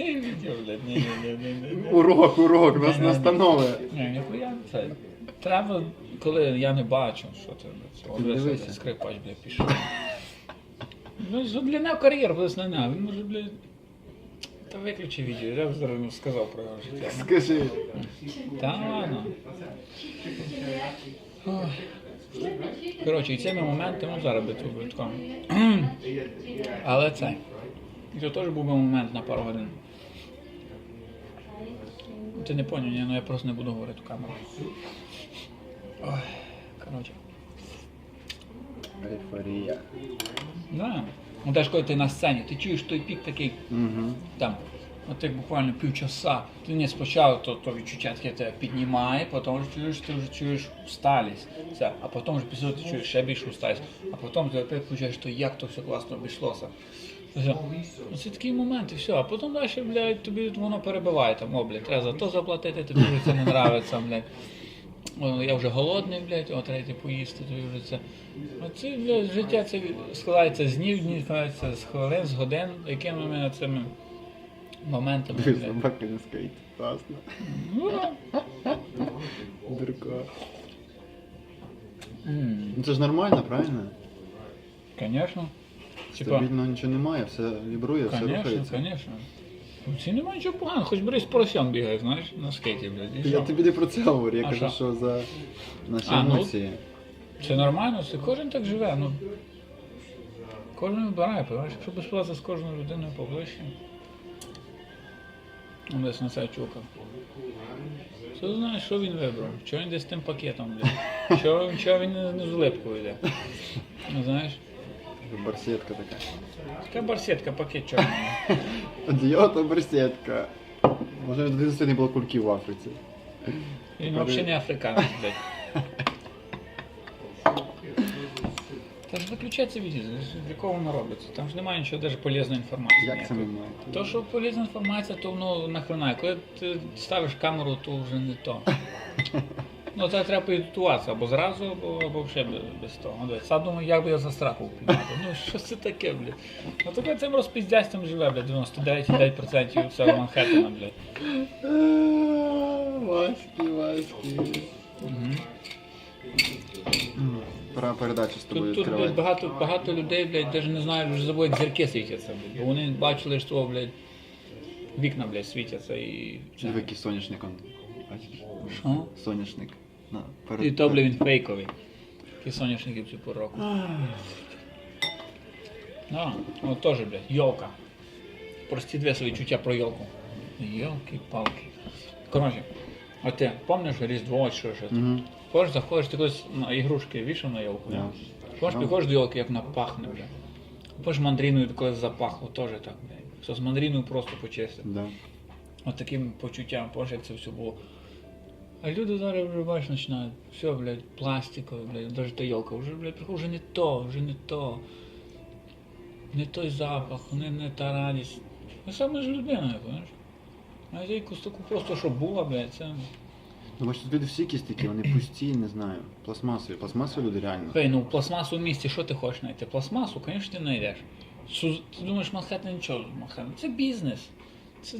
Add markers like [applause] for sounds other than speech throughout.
Блядь, ні, ні, ні, ні, ні. Урок, урок, нас настанови. Ні, ніхуя це. Треба, коли я не бачу, що це. дивися. скрипач, блядь, пішов. Ну, нього кар'єр визнання. Він може, блядь. Та виключи відео, я б зараз йому сказав про його життя. Скажи. Та ладно. Ох. Коротше, і цими моментами ну, зараз би тут. [clears throat] Але це. Це теж був би момент на пару годин. Ти не поняв, ні, ну я просто не буду говорити в камеру. Ой, коротше. Ейфорія. Да. Ну теж коли ти на сцені, ти чуєш той пік такий Угу. там, от як буквально півчаса. Ти не спочатку то, то відчуття таке тебе піднімає, потім вже чуєш, ти вже чуєш усталість. Все. А потім вже після того ти чуєш ще більшу усталість. А потім ти опять включаєш, то як то все класно обійшлося. Все. Це такий момент і все. А потім далі, блядь, тобі воно перебиває там, о, блядь, треба за то заплатити, тобі вже це не нравиться, блядь. О, я вже голодний, блядь, о, треба поїсти, тобі вже це. А це, блядь, життя це складається з днів, дні складається з хвилин, з годин, якими ми цими моментами. Ти блядь. собака не скейт. Класно. Ну, да. Дурка. М, Ну це ж нормально, правильно? Конечно. Типа, Стабільно нічого немає, все вібрує, все конечно, рухається. конечно. Це немає нічого поганого, хоч Борис Поросян бігає, знаєш, на скейті, блядь. і Я що? тобі не про це говорю, я А кажу, що? що за наші А, ну, емоції. Це нормально, це кожен так живе. Ну, кожен вибирає, понимаєш, якщо би спілкуватися з кожною людиною поближче. Он десь на це чукав. Ти знаєш, що він вибрав? Чого він десь з тим пакетом, блядь? Чого, чого він не, з улипкою йде? Ну, знаєш, Барсетка така. така барсетка, пакет чорний. [laughs] Одіота барсетка. Може, в дитинстві не було кульків в Африці. Він взагалі не африканець, блядь. Та ж виключай це відео, з якого воно робиться. Там ж немає нічого навіть полезної інформації. Як це немає? То, що полезна інформація, то воно нахрена. Коли ти ставиш камеру, то вже не то. [laughs] Ну, це треба підготуватися або зразу, або, або взагалі без, того. Ну, дивись, думаю, як би я за страху впіймати. Ну, що це таке, блядь? Ну, таке цим розпіздястям живе, блядь, 99,9% всього Манхеттена, блядь. Васьки, Васьки. Угу. Пора передачу з тобою Тут, тут блядь, відкривати. багато, багато людей, блядь, навіть не знають, вже забули, як зірки світяться, блядь. Бо вони бачили, що, блядь, вікна, блядь, світяться і... Диви, який соняшник он. Бачиш? Що? Соняшник. На, перед- І то, блядь, він фейковий. Які соняшники всю пору року. А, от теж, блядь, йолка. Прості дві свої чуття про йолку. Йолки-палки. Коротше, а ти пам'ятаєш Різдво, що щось? Мгм. Ходиш, заходиш, ти колись на ігрушки вішав на йолку. Да. Ходиш, Да. підходиш до йолки, як вона пахне, бля. Купиш мандріною такою запахло, теж так, бля. Все з мандріною просто почистив. Да. От таким почуттям, боже, як це все було. А люди зараз вже бачиш, починають, все, блядь, пластикове, блядь, навіть та йолка, вже, блядь, вже не то, вже не то. Не той запах, не, не та радість. А саме з людиною, знаєш. А я якусь таку просто, що була, блядь, це. Ну, бачиш, тут люди всі якісь такі, вони пусті, не знаю. Пластмасові. Пластмасові люди реально. Хей, ну пластмасу в місті, що ти хочеш знайти? Пластмасу, звісно, ти знайдеш. Суз- Ти думаєш, Манхеттен нічого, Манхеттен. Це бізнес. Це.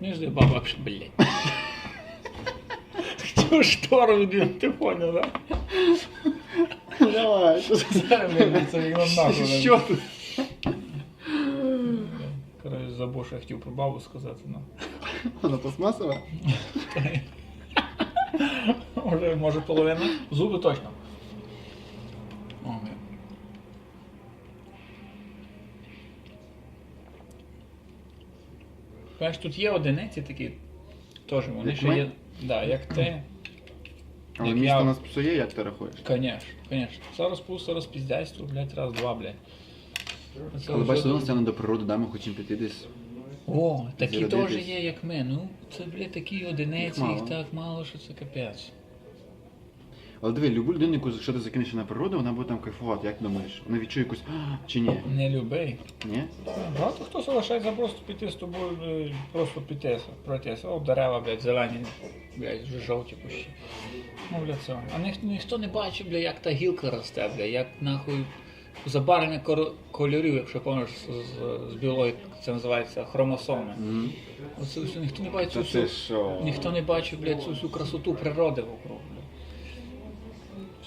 Між баба, блядь. Хотів штору відвів, ти поняв, так? Давай, що це? Зараз ми це вікно нахуй. Що тут? Коротше, забув, що я хотів про бабу сказати, ну. Вона пластмасова? Може, може половина? Зуби точно. О. Бачиш, тут є одиниці такі, теж вони Як ще ми? є. Да, як ти. Як місто я- нас псує, як ти рахуєш? Конечно, конечно. Зараз пусто розпіздяйство, блядь, раз, два, блядь. Це Але вже бачиш, до нас до природи, да, ми хочемо піти десь. О, такі зарядитись. теж є, як ми. Ну, це, блядь, такі одиниці, Їх їх, мало. так мало, що це капець. Але диви, любу людину, яку якщо ти закинеш на природу, вона буде там кайфувати, як думаєш? Вона відчує якусь «А, чи ні? Не любий. Ні? Багато хто залишається просто піти з тобою, е, просто піти, пройтися. О, дерева, блядь, зелені, блядь, вже жовті пущі. Ну, блядь, це. А ніх, ніхто не бачить, блядь, як та гілка росте, блядь, як нахуй забарвлення кор- кольорів, якщо пам'ятаєш з, з, з біології, це називається хромосоми. Оце все, ніхто не бачить цю Та всю, що? ніхто не бачив, блядь, цю всю красоту природи вокруг.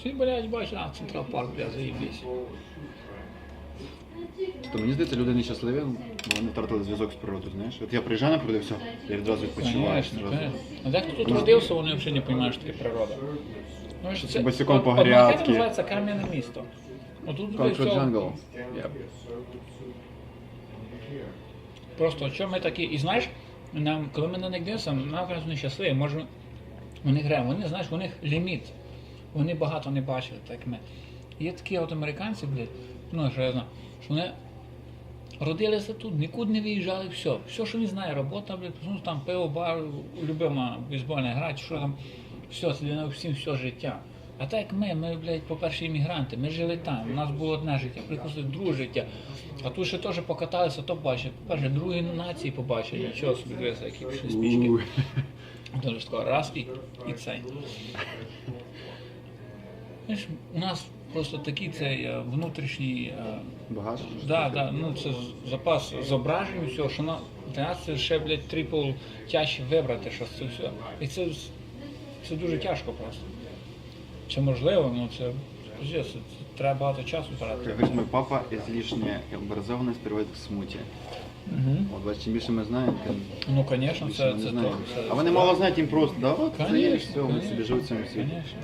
Блядь. Блядь, бачать, а, Централпарк, блядь, заїбісь. То мені здається, люди нещасливі, бо вони втратили зв'язок з природою, знаєш. От я приїжджаю на природу, все, я відразу відпочиваю. Конечно, зразу. конечно. А дехто тут родився, вони взагалі не розуміють, що таке природа. Ну, що босиком по грядці. називається кам'яне місто. Блядь, Concrete все- jungle. Я- Просто що ми такі, і знаєш, нам, коли ми на них дивимося, нам кажуть, вони щасливі, може вони грають, вони, знаєш, у них ліміт. Вони багато не бачили, так як ми. Є такі от американці, блядь, ну, що я знаю, що вони родилися тут, нікуди не виїжджали, все. Все, що він знає, робота, блядь, ну, там пиво, бар, любима бейсбольна гра, чи що там, все, це для всім все життя. А так як ми, ми, блядь, по-перше, іммігранти, ми жили там, у нас було одне життя, приходили друге життя. А тут ще теж покаталися, то бачили. По-перше, другі нації побачили, нічого собі дивися, які пішли спічки. Дуже раз і, і цей. Знаєш, у нас просто такий цей е, внутрішній. е, Багато. Да, да, ну це запас зображень всього, що на для нас це ще, блядь, трипл тяжче вибрати, що це все. І це, це дуже тяжко просто. Це можливо, ну це, це, це треба багато часу Как тратити. говорит папа, излишняя образованность приводит к смуте. Угу. От, бачиш, чим більше ми знаємо, тим Ну, звісно, це, це не Це, А вони мало знають, їм просто, да, от це все, вони собі живуть в цьому світі. Конечно.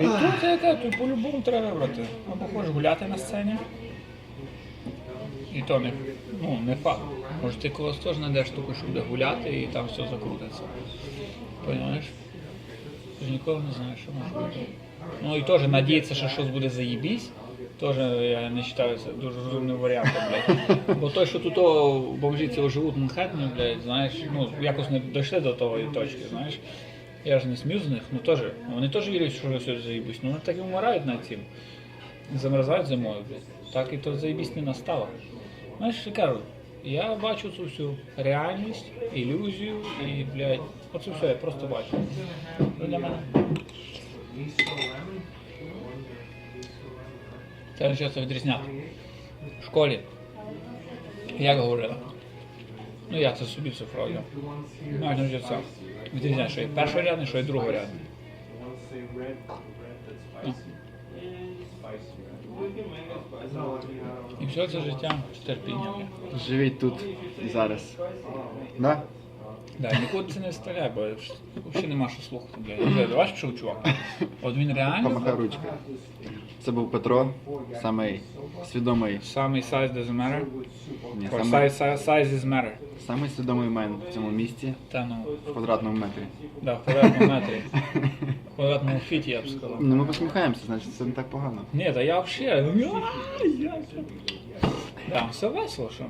І тут яка, тут по-любому треба вибрати. Або хочеш гуляти на сцені. І то не, ну, не факт. Може ти когось теж знайдеш таку, що буде гуляти і там все закрутиться. Понимаєш? Ти ж ніколи не знаєш, що може бути. Ну і теж надіятися, що щось буде заїбісь. Теж я не вважаю це дуже розумним варіантом, блядь. Бо той, що тут о, бомжі цього живуть в Манхеттені, блядь, знаєш, ну якось не дійшли до того точки, знаєш. Я ж не смію з них, ну теж. Вони теж вірять, що все заїбись. Ну вони так і вмирають над цим. Замерзають зимою, блядь. Так і то заїбісь не настало. Знаєш, я кажу, я бачу цю всю реальність, ілюзію і, блядь, оце все, я просто бачу. Це для мене. Це не відрізняти. В школі. Як говорили? Ну я це собі цифрую. Маєш це відрізняє, що є першорядний, що є другорядний. Ну. І все це життя з терпінням. Живіть тут і зараз. Да? Да, нікуди це не вставляй, бо взагалі нема що слухати, блядь. Я бачиш, що чувак? От він реально Помахай ручкою. Це був Петро, самий свідомий, самий size doesn't matter. ні, Or самий, size, size, size is matter. самий свідомий мен в цьому місті Та ну, в квадратному метрі. да, в квадратному метрі. В квадратному фіті, я б сказав. Ну ми посміхаємося, значить це не так погано. Ні, та я взагалі. я- Да, все весело, що.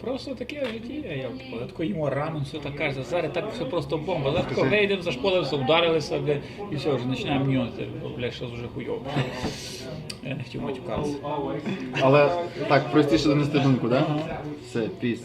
Просто таке життя, я легко їмо рамен, все так каже, зараз так все просто бомба. Легко вийдемо за школи, все вдарилися, бля, і все, вже починаємо нюнити, бля, щось вже хуйово. Я не хотів матюкатися. Але так, простіше донести думку, да? Все, піс.